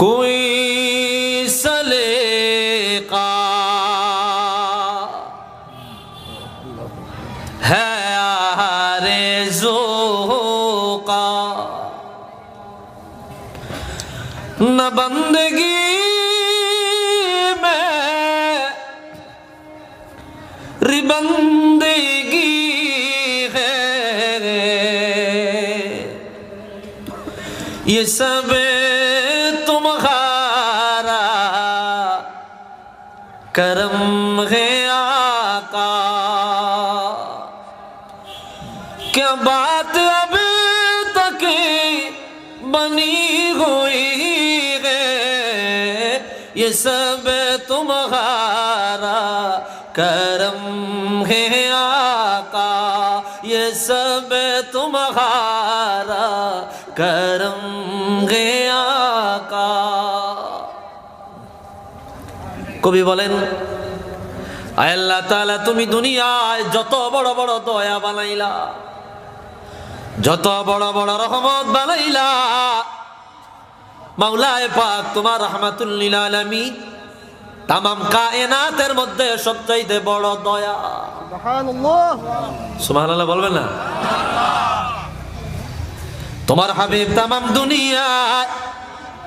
کوئی سلیقہ ہے آرزو کا نہ بندگی میں ربندگی ہے۔ یہ سب करम है आका। क्या बात अब तक बनी हुई है? ये सब तुम्हारा करम है आका। ये सब तुम्हारा करम है কবি বলেন আল্লাহ তাআলা তুমি দুনিয়ায় যত বড় বড় দয়া বানাইলা যত বড় বড় রহমত বানাইলা মাওলায় পাক তোমার রহমাতুল্লিল আলামী তামাম কায়নাতের মধ্যে সবচাইতে বড় দয়া। সুবহানাল্লাহ। সুবহানাল্লাহ বলবেন না? তোমার হাবিব তামাম দুনিয়ায়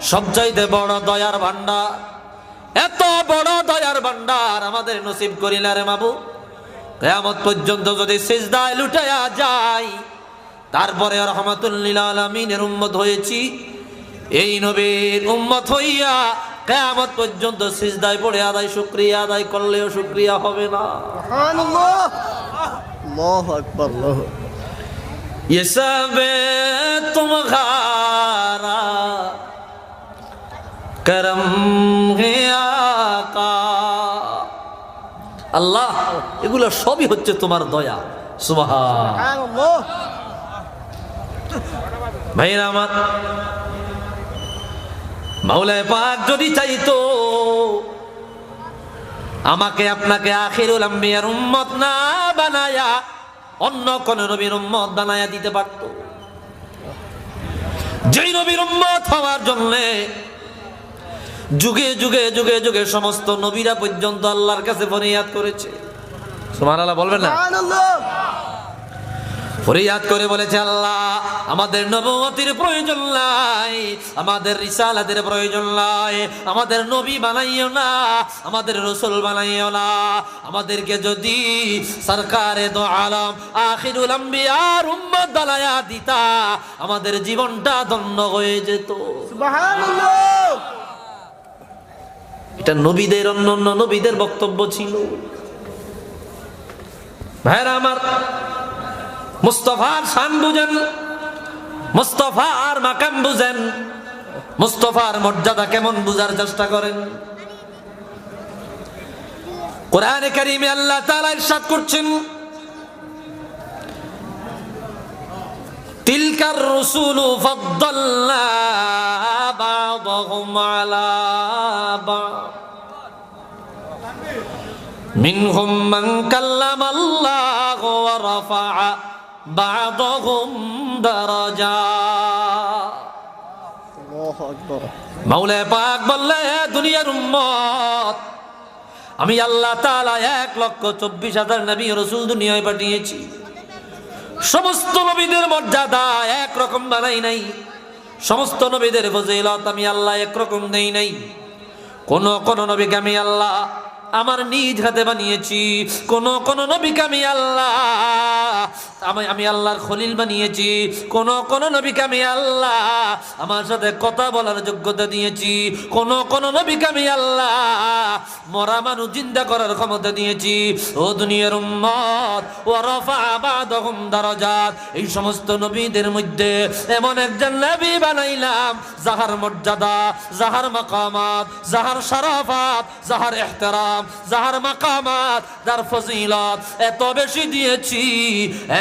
সবচাইতে বড় দয়ার ভান্ডার এত বড় দয়ার ভান্ডার আমাদের নসিব করিলা রে বাবু কেয়ামত পর্যন্ত যদি সিজদায় লুটায়া যায় তারপরে রহমাতুল্লিল আলমিনের উম্মত হয়েছি এই নবীর উম্মত হইয়া কেয়ামত পর্যন্ত সিজদায় পড়ে আদায় শুক্রিয়া আদায় করলেও শুক্রিয়া হবে না সুবহানাল্লাহ আল্লাহু আকবার আল্লাহ ये सब तुम्हारा करम আল্লাহ এগুলো সবই হচ্ছে তোমার দয়া। সুবহানাল্লাহ ভাইরা আমার মাওলায় পাক যদি চাইতো আমাকে আপনাকে আখিরুল আম্বিয়ার উম্মত না বানায়া অন্য কোন নবীর উম্মত বানায়া দিতে পারত। যেই নবীর উম্মত হওয়ার জন্য যুগে যুগে যুগে যুগে সমস্ত নবীরা পর্যন্ত আল্লাহর কাছে ফরিয়াদ করেছে। সুবহানাল্লাহ বলবেন না? ফরিয়াদ করে বলেছে আল্লাহ আমাদের নবতির প্রয়োজন নাই আমাদের রিসালাতের প্রয়োজন নাই আমাদের নবী বানাইও না আমাদের রসুল বানাইও না। আমাদেরকে যদি সরকারে দো আলম আখিরুল আম্বিয়ার উম্মত বানায়া দিতা আমাদের জীবনটা ধন্য হয়ে যেত। সুবহানাল্লাহ। এটা নবীদের অন্য অন্য নবীদের বক্তব্য ছিল। ভাইরা আমার, মুস্তফার শান বুঝেন, মুস্তফার মাকাম বুঝেন, মুস্তফার মর্যাদা কেমন বুঝার চেষ্টা করেন। কোরআনে কারিমে আল্লাহ তাআলা ইরশাদ করছেন, তিলকার রসুলু ফাদ্দালনা বা'দাহুম আলা বা'দ। মিনহুম মান কাল্লামাল্লাহু ওয়া রাফাআ বা'দাহুম দারাজাত মাওলা পাক বললে দুনিয়ার উম্মত আমি আল্লাহ তালা এক লক্ষ চব্বিশ হাজার নবী রসুল দুনিয়ায় পাঠিয়েছি। সমস্ত নবীদের মর্যাদা এক রকম বানাই নাই। সমস্ত নবীদের ফজিলত আমি আল্লাহ একরকম দেই নাই। কোন কোন নবীকে আমি আল্লাহ আমার নিজ হাতে বানিয়েছি। কোন কোন নবীকে আমি আল্লাহ আমি আমি আল্লাহর খলিল বানিয়েছি। কোন কোন নবীকে আমি আল্লাহ আমার সাথে কথা বলার যোগ্যতা দিয়েছি। কোন কোন নবীকে আমি আল্লাহ মরা মানুষ জিন্দা করার ক্ষমতা দিয়েছি। ও দুনিয়ার উম্মত ও রফা দারাজাত। এই সমস্ত নবীদের মধ্যে এমন একজন নবী বানাইলাম, যাহার মর্যাদা, যাহার মাকামাত, যাহার শরাফাত, যাহার ইহতিরাম দিলাম যাহার মাকামাত যার ফজিলত এত বেশি দিয়েছি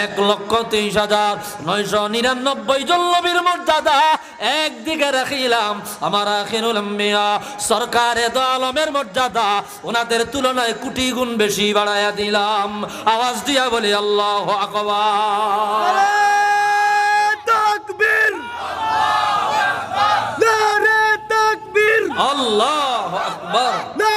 এক লক্ষ তেইশ হাজার নয়শো নিরানব্বই জল্লবীর মর্যাদা একদিকে রাখিলাম। আমার আখিরুল আম্বিয়া সরকারে আলমের মর্যাদা ওনাদের তুলনায় কুটি গুণ বেশি বাড়াইয়া দিলাম। আওয়াজ দিয়া বলি আল্লাহ আকবার। তাকবীর। আল্লাহ আকবার।